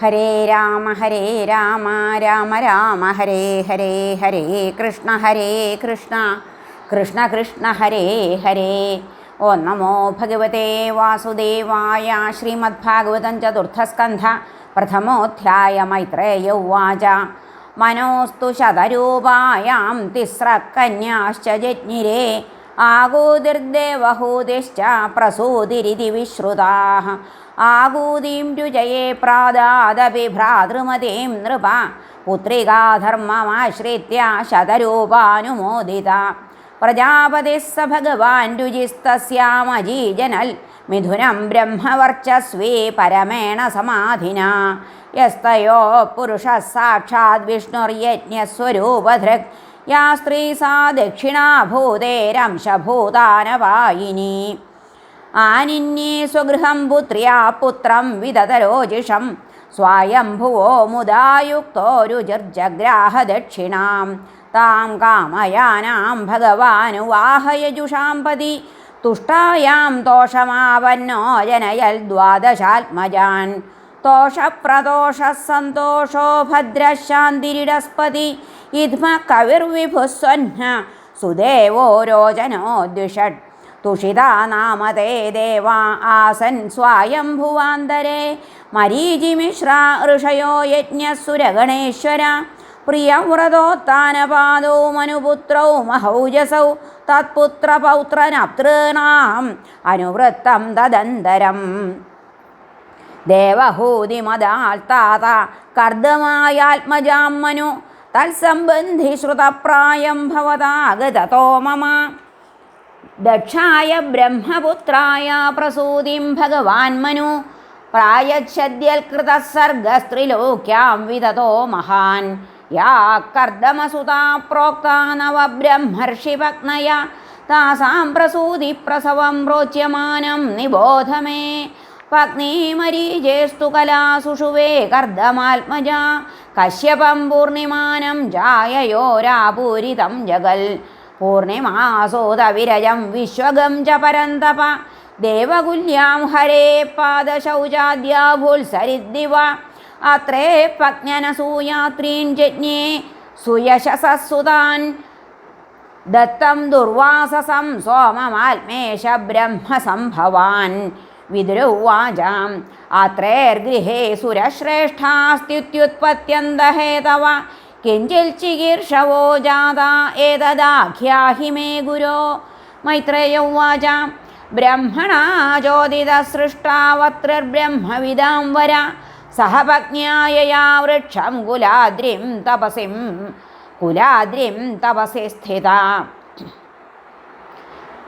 ഹരേ രാമ ഹരേ രാമ രാമ രാമ ഹരേ ഹരേ ഹരേ കൃഷ്ണ ഹരേ കൃഷ്ണ. കൃഷ്ണ കൃഷ്ണ ഹരേ ഹരേ. ഓ നമോ ഭഗവതേ വാസുദേവായ ശ്രീമദ്ഭാഗവതം ചതുർത്ഥസ്കന്ധ പ്രഥമോധ്യായ മൈത്രേയ ഉവാച. മനോസ്തു ശതരൂപായാം തിസ്രക്കന്യാശ്ച ജജ്ഞിരേ. ആകൂതിർദേവഹൂതിശ്ച പ്രസൂതിരിതി വിശ്രുതാ ആകൂതിം രുചയേ പ്രാദാദപി ഭ്രാതൃമതീം നൃപ. പുത്രികാധർമ്മമാശ്രിത്യ ശതരൂപാനുമോദിത. പ്രജാപതിസ്സ ഭഗവാൻ രുചിസ്തസ്യാമജീജനൽ. മിഥുനം ബ്രഹ്മവർച്ചസ്വീ പരമേണ സമാധിന. യസ്തയോ പുരുഷ സാക്ഷാത് വിഷ്ണുർയജ്ഞസ്വരൂപധൃക് യാ സ്ത്രീ സാ ദക്ഷിണാഭൂതേരംശഭൂതാനവായിനി ആനിന്യേ സ്വഗൃഹം പുത്ര്യാ പുത്രം വിദതരോജിഷം. സ്വായംഭുവോ മുദായുക്തോ രുചിർജഗ്രാഹദക്ഷിണാം താം കാമയാനാം ഭഗവാനുവാഹയജുഷാം പതി തുഷ്ടായാം തോഷമാവന്നോ ജനയൽ ദ്വാദശാത്മജാൻ. തോഷപ്രദോഷ സന്തോഷോ ഭദ്രശാന്തിരിടസ്പതി ഇദ്മ കവിർവിഭുസ്വന്ന സുദേവോ രോചനോ ദ്വിഷഡ് തുഷിതാ നാമതേ ദേവ ആസൻ സ്വായംഭുവാന്തരേ. മരീചിമിശ്ര ഋഷയോ യജ്ഞസുരഗണേശ്വര പ്രിയവ്രതോത്താനപാദോ മനുപുത്രൗ മഹൗജസൗ തത്പുത്രപൗത്രനപ്തॄണാം. അനുവൃത്തം തദന്തരം. ദേവഹൂതിമതാൽ താത കർദ്ദമായാത്മജാം മനു തത്സംബന്ധി ശ്രുതപ്രായം ഭവതാഗതോ മമ. ദക്ഷായ ബ്രഹ്മപുത്രായ പ്രസൂതിം ഭഗവാൻ മനു പ്രായച്ഛദ്യൽകൃതസർഗസ്ത്രിലോക്യാം വിതതോ മഹാൻ. യാ കർദ്ദമസുതാ പ്രോക്താ നവബ്രഹ്മർഷിപത്നയ താസാം പ്രസൂതി പ്രസവം പ്രോച്യമാനം നിബോധ മേ പത്നീമരീജേസ്തു കലാസുഷുവേ കർദ്ദമാത്മജ കശ്യപം പൂർണിമാനം ജായയോരാപൂരിതം ജഗൽ. പൂർണിമാസോദവിരജം വിശ്വഗം ച പരന്തപ ദേവകുല്യാം ഹരേ പാദശൗചാദ്യാഭുത്സരിദ്ദിവ അത്രേ പജ്ഞനസൂയാത്രീൻ ജജ്ഞേ സുയശസസുതാൻ. ദത്തം ദുർവാസസം സോമമാത്മേശ ബ്രഹ്മസംഭവാൻ. വിദുരുവാചാം അത്രേർഗൃഹേ സുരശ്രേഷ്ഠാസ്ത്യുത്പത്യന്തഹേതവ കിഞ്ചിൽ ചികീർഷവോ ജാത ഏതദാഖ്യാഹി മേ ഗുരോ. മൈത്രേയ ഉവാച. ബ്രഹ്മണാ ചോദിതസൃഷ്ടാവത്രബ്രഹ്മവിദാം വര. സഹപജ്ഞായയാ വൃക്ഷം കുലാദ്രിം തപസിം. കുലാദ്രിം തപസി സ്ഥിത.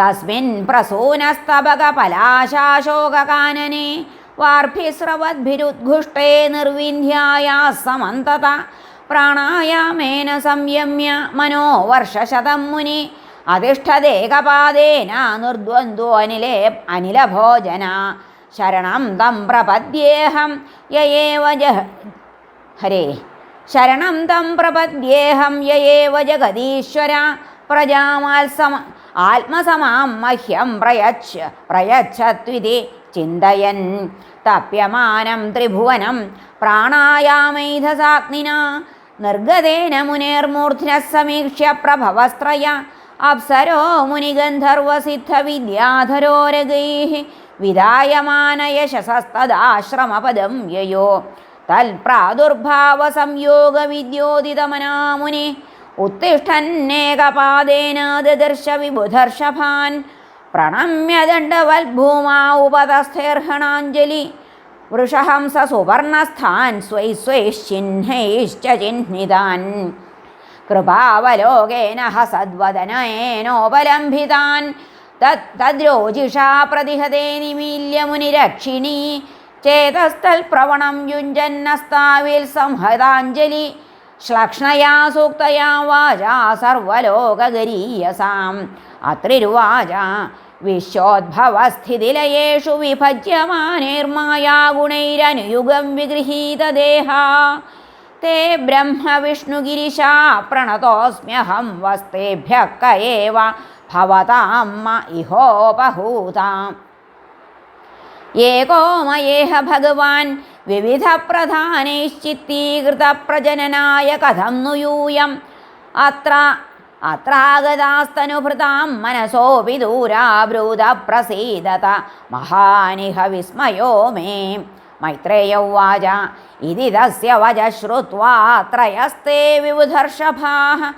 തസ്മിൻ പ്രസൂനസ്തബകപലാശാശോകകാനനെ വാർഭിസ്രവദ്ഭിരുദ്ഘുഷ്ടേ നിർവിന്ധ്യായാ സമന്തത പ്രാണായാമേന സംയമ്യ മനോവർഷശതം മുനി അധിഷ്ഠദേകപാദേന നിർദ്വന്ദ്വോ അനിലേ അനിലഭോജന. ശരണം തം പ്രപദ്യേഹം ജഹ ഹരേ. ശരണം തം പ്രപദ്യേഹം യയേവ ജഗദീശ്വര. പ്രജാമാത്സമ ആത്മസമാം മഹ്യം പ്രയച്ഛ പ്രയച്ഛത്വിതി ചിന്തയൻ. തപ്യമാനം ത്രിഭുവനം പ്രാണായാമൈധസാഗ്നിന. നിർഗതേന മുനേർമൂർധ്ന സമീക്ഷ്യ പ്രഭവസ്ത്രയ. അപ്സരോ മുനിഗന്ധർവസിദ്ധവിദ്യാധരോരഗൈ. വിധായമാനയശസസ്തദാശ്രമപദം യയോ. തൽപ്രാദുർഭാവസംയോഗവിദ്യോദിതമനാമുനി വിബുധർഷഭാൻ പ്രണമ്യ ദണ്ഡവൽഭൂമാ ഉപതസ്ഥൈർഹണാഞ്ജലി വൃഷഹംസ സുവർണസ്ഥാൻ സ്വൈ സ്വൈശ്ചിഹ്നൈശ്ച ചിഹ്നിതാൻ. കൃപാവലോകേന ഹസദ്വദനേനോപലംഭിതാൻ. തത് തദ്രോജിഷാ പ്രതിഹതേ നിമീല്യ മുനിരക്ഷിണീ ചേതസ്ഥൽപ്രവണം യുഞ്ജന്നസ്താവിൽ സംഹതാഞ്ജലി. ശ്ലക്ഷ്ണയാ സൂക്തയാ വാചാ സർവലോകഗരീയസാം. അത്രിരുവാച വിശ്വോദ്ഭവസ്ഥിതിലയേഷു വിഭജ്യമാനേർമായാ ഗുണൈരനുയുഗം വിഗൃഹീതദേഹ. തേ ബ്രഹ്മവിഷ്ണുഗിരിശാ പ്രണതോസ്മ്യഹം വസ്തേഭ്യ കയേവ ഭവതാം ഇഹോപഹൂതാം ഏകോമയേഹ ഭഗവാൻ. വിവിധ പ്രധാനൈശ്ചിത്തീകൃത പ്രജനനായ കഥം നുയൂയം അത്ര അത്രാഗതാസ്തനുഭൃതാം മനസോപി ദൂരാബ്രൂത പ്രസീദത മഹാനിഹ വിസ്മയോ മേ. മൈത്രേയ ഉവാച. ഇതി തസ്യ വച ശ്രുത്വാ ത്രയസ്തേ വിബുധർഷഭാः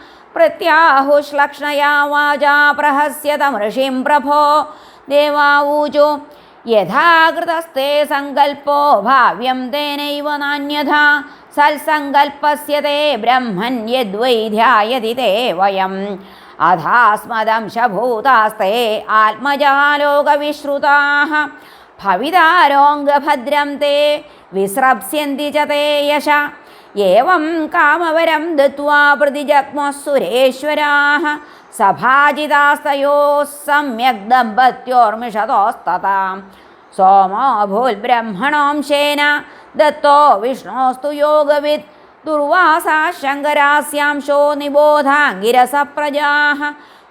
വാചാ പ്രഹസ്യതമൃഷിം പ്രഭോ. ദേവാവൂചു യഥാകൃതസ്തേ സങ്കൽപ്പോ ഭാവ്യം തേനൈവ നാന്യഥാ സൽസങ്കൽപ്പസ്യ തേ ബ്രഹ്മൻ യദ്വൈ ധ്യായതി തേ വയം അഥാസ്മദംശഭൂതാസ്തേ ആത്മജാലോകവിശ്രുതാः ഭവിതാരോംഗഭദ്രം തേ വിസ്രപ്സ്യന്തി ച തേ യശ एवं कामवरं दत्वा प्रतिजग्मो सुरेश्वराः सभाजितास्तयोः सम्यग् दम्पत्योर्मिषतोस्ततां सोमो भूल्ब्रह्मणोंशेन दत्तो विष्णोस्तु योगवित्। दुर्वासा शङ्करास्यांशो निबोधाङ्गिरसप्रजाः।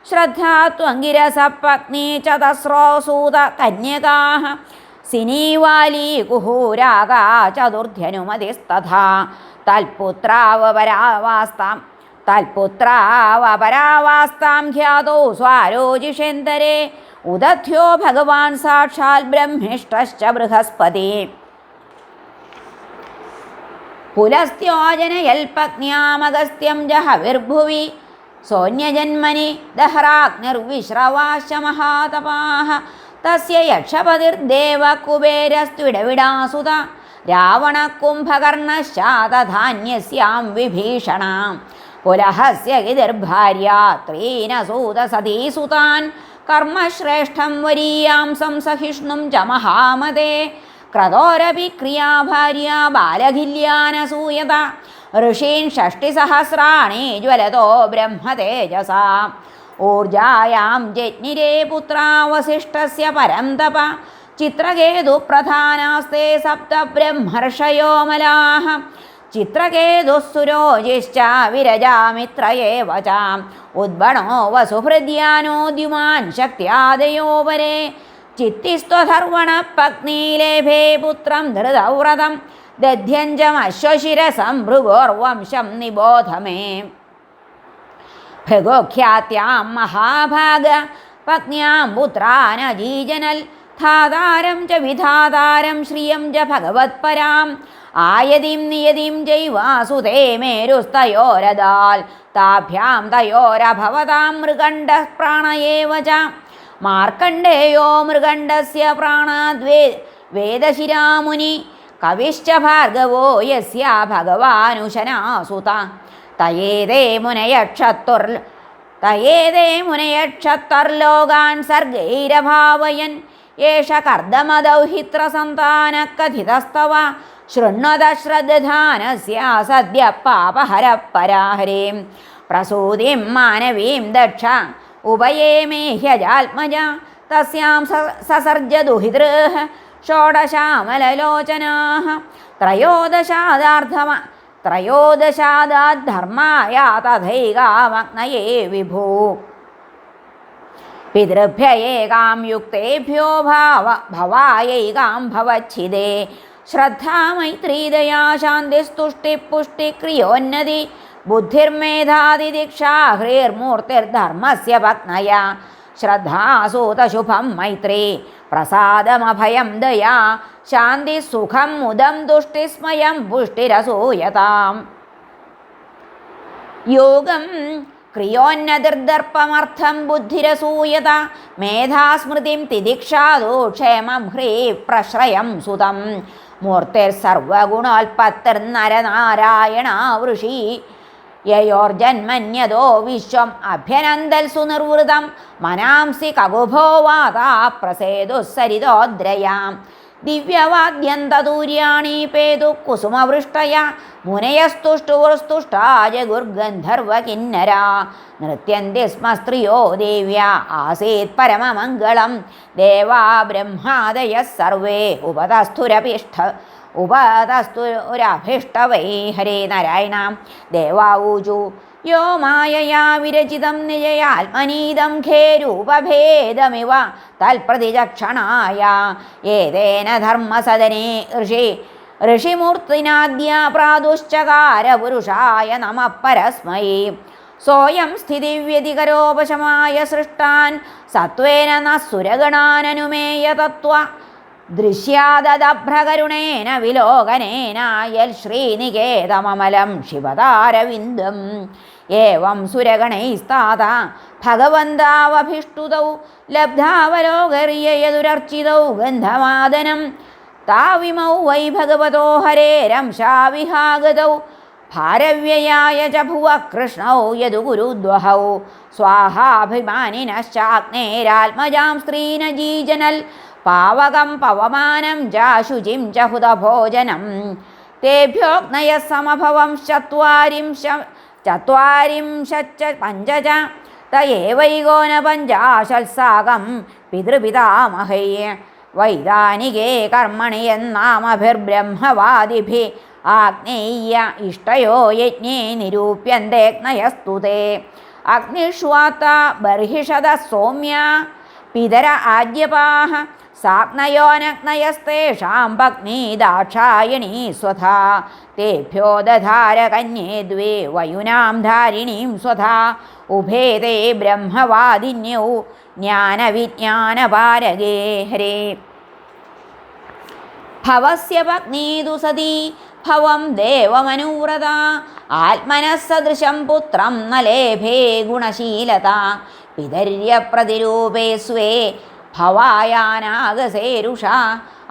श्रद्धा त्वङ्गिरसपत्नी चतस्रो सूतकन्यकाः सिनीवाली कुहूरागा चतुर्ध्यनुमतिस्तथा തൽപുത്രാവപരാവാസ്താം. തൽപുത്രാവപരാവാസ്താം ഖ്യാതോ സ്വാരോജിഷേന്തരേ ഉദധ്യോ ഭഗവാൻ സാക്ഷാൽ ബ്രഹ്മിഷ്ടശ്ച ബൃഹസ്പതി. പുലസ്ത്യോജനയൽപത്ന്യാമഗസ്ത്യം ജഹവിർഭുവി സോന്യജന്മനി ദഹ്രാഗ്നിർവിശ്രവാശ മഹാതപാः തസ്യ യക്ഷപതിർദേവ കുബേരസ്ത്വിടവിടാസുത. രാവണകുംഭകർണശ്ചാതധാന്യസ്യാം വിഭീഷണാം. പുലഹസ്യ ഗിതിർഭാര്യ ത്രീനസൂതസതീസുതാൻ കർമ്മശ്രേഷ്ഠം വരീയാംസം സഹിഷ്ണും ച മഹാമതേ ക്രതോരപി ക്രിയാഭാര്യ ബാലഖില്യാനസൂയത. ഋഷീൻ ഷഷ്ടിസഹസ്രാണി ജ്വലതോ ബ്രഹ്മതേജസാ. ഊർജായാം ജജ്ഞിരേ പുത്രാവശിഷ്ടസ്യ പരം ചിത്രകേതു പ്രധാനാസ്തേ സപ്ത ബ്രഹ്മർഷയോമലാः ചിത്രകേതുസ്സുരോജിശ്ച വിരജാമിത്രയേവ ച ഉദ്ബണോ വസുഹൃദ്യാനോദ്യുമാൻ ശക്ത്യാദയോ പരേ ചിത്തിസ്ത്വധർവണ പത്നീലേഭേ പുത്രം ധൃതവ്രതം ദധ്യഞ്ചമശ്വശിരസം ഭൃഗോർവംശം നിബോധമേ. ഭൃഗോഖ്യാത്യാം മഹാഭാഗ. പത്നിയാം പുത്രാനജീജനൽ. ധാതാരം ച വിധാതാരം ശ്രിയം ച ഭഗവത്പരാം ആയതിം നിയതിം ജൈവാസുതേ മേരുസ്തയോരദാൽ. താഭ്യാം തയോരഭവതാം മൃഗണ്ഡ പ്രാണയേവ ച. മാർക്കണ്ഡേയോ മൃഗണ്ഡസ്യ പ്രാണാദ്വേ വേദശിരാമുനി. കവിശ്ച ഭാർഗവോ യസ്യ ഭഗവാനുശനാസുത. തയേതേ മുനയക്ഷത്തുർ തയേതേ മുനയക്ഷത്തർലോകാൻ സർഗൈരഭാവയൻ. ഏഷ കർദമദൗഹിത്രസന്താനക്കഥിതസ്തവ ശൃണ്വത ശ്രദ്ധാനസ്യ സദ്യ പാപഹരപരാഹരീം പ്രസൂതിം മാനവീം ദക്ഷ ഉപയേമേഹ്യജാത്മജ തസ്യാം സസർജദുഹിതൃः ഷോഡശാമലലോചനാः ത്രയോദശാദാർദ്ധമ ത്രയോദശാദാദ്ധർമായ തഥൈകാമഗ്നയേ വിഭൂ. पितृभ्य युक्तेभ्यो भाव भवायैकां भवच्छिदे। श्रद्धा मैत्रीदया शान्तिस्तुष्टिपुष्टिक्रियोन्नति बुद्धिर्मेधादिदीक्षा ह्रीर्मूर्तिर्धर्मस्य पत्नया। श्रद्धासूतशुभं मैत्री प्रसादमभयं दया शान्तिसुखं मुदं दुष्टिस्मयं पुष्टिरसूयताम्। योगं ക്രിയോന്നതിർദർപ്പമർത്ഥം ബുദ്ധിരസൂയത മേധാസ്മൃതിം തിദിക്ഷാദോ ക്ഷേമം ഹ്രീ പ്രശ്രയം സുതം. മൂർത്തിർ സർവഗുണോൽപത്തിർ നരനാരായണ വൃഷി യയോർജന്മന്യതോ വിശ്വം അഭ്യനന്ദൽ സുനിർവൃതം മനാംസി കകുഭോ വാതാ പ്രസേതുസരിതോദ്രയാം ദിവ്യവാദ്യന്തദൂര്യാണി പേതു കുസുമവൃഷ്ടയ മുനയസ്തുഷ്ടുവസ്തുഷ്ടായ ഗുർഗന്ധർവകിന്നര നൃത്യന്തി സ്മ സ്ത്രീയോ ദേവ്യ ആസീത് പരമമംഗളം. ദേവാ ബ്രഹ്മാദയ സർവേ. ഉപതസ്ഥുരപിഷ്ഠ ഉപതസ്തുരഭിഷ്ടവൈ ഹരേ നാരായണ. ദേവാവൂചു യോ മായയാ വിരചിതം നിജയാത്മനീതം ഖേരൂപഭേദമിവ തൽപ്രതിചക്ഷണായ ഏതേന ധർമ്മസദനേ ഋഷി. ഋഷിമൂർത്തിനാദ്യ പ്രാദുശ്ചകാര പുരുഷായ നമ പരസ്മൈ. സോയം സ്ഥിതിവ്യതികരോപശമായ സൃഷ്ടാൻ സത്വേന ന സുരഗണാനനുമേയ തത്വ. ദൃശ്യാദഭ്രകരുണേന വിലോകനേന യൽ ശ്രീനികേതമമലം ശിവതാരവിന്ദം. ഏവം സുരഗണൈസ്താത ഭഗവന്താവഭിഷ്ടുതൗ ലബ്ധാവലോകര്യയതുരർച്ചിതൗ ഗന്ധമാദനം. താവിമൗ വൈ ഭഗവതോ ഹരേരംശാവിഹാഗതൗ ഭാരവ്യയായ ച ഭുവ കൃഷ്ണൗ യദു ഗുരുദ്വഹൗ. സ്വാഹാഭിമാനിനശ്ചാഗ്നേരാത്മജാം സ്ത്രീനജീജനൽ പാവകം പവമാനം ജാശുചിം ച ഹുതഭോജനം തേഭ്യോഗ്നയ സമഭവം ചത്വാരിംശ ചത്വാരിംശച്ച പഞ്ചജ തയേവൈകോന പഞ്ചാശത്സാകം പിതൃപിതാമഹൈ. വൈദാനികേ കർമ്മണി എന്നാമഭിർബ്രഹ്മവാദിഭി ആഗ്നേയ്യ ഇഷ്ടയോ യജ്ഞേ നിരൂപ്യന്തേഗ്നയസ്തുതേ. അഗ്നിഷ്വാത്ത ബർഹിഷത സൗമ്യ പിതര ആദ്യപാഹ സാഗ്നയോനഗ്നയസ്തേഷാം ഭഗ്നി ദാക്ഷായണീ സ്വധാ തേഭ്യോ ദധാര കന്യേ ദ്വേ വയുനാം ധാരിണീം സ്വധാ ഉഭേ തേ ബ്രഹ്മവാദിന്യൗ ജ്ഞാനവിജ്ഞാനപാരകേ ഹരേ ഭവസ്യ പത്നീതു സതി ഭവം ദേവമനൂരത ആത്മനസദൃശം പുത്രം നലേഭേ ഗുണശീലത പിതര്യ പ്രതിരൂപേ സ്വേ ഭവായാനാഗസേരുഷ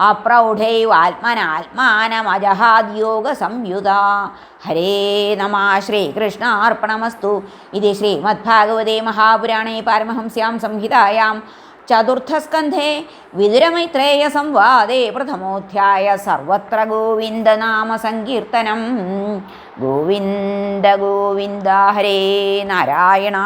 അപ്രൗഢൈവാത്മനാത്മാനമജഹാദ്യോഗ സംയുത ഹരേ നമ ശ്രീകൃഷ്ണാർപ്പണമസ്തു. ഇത് ശ്രീമദ്ഭാഗവതേ മഹാപുരാണേ പാരമഹംസ്യാം സംഹിതായാം. ചതുർത്ഥസ്കന്ധേ വിതുരമൈത്രേയ സംവാദേ പ്രഥമോധ്യായ സർവത്ര ഗോവിന്ദനാമ സങ്കീർത്തനം ഗോവിന്ദ ഗോവിന്ദ ഹരേ നാരായണ.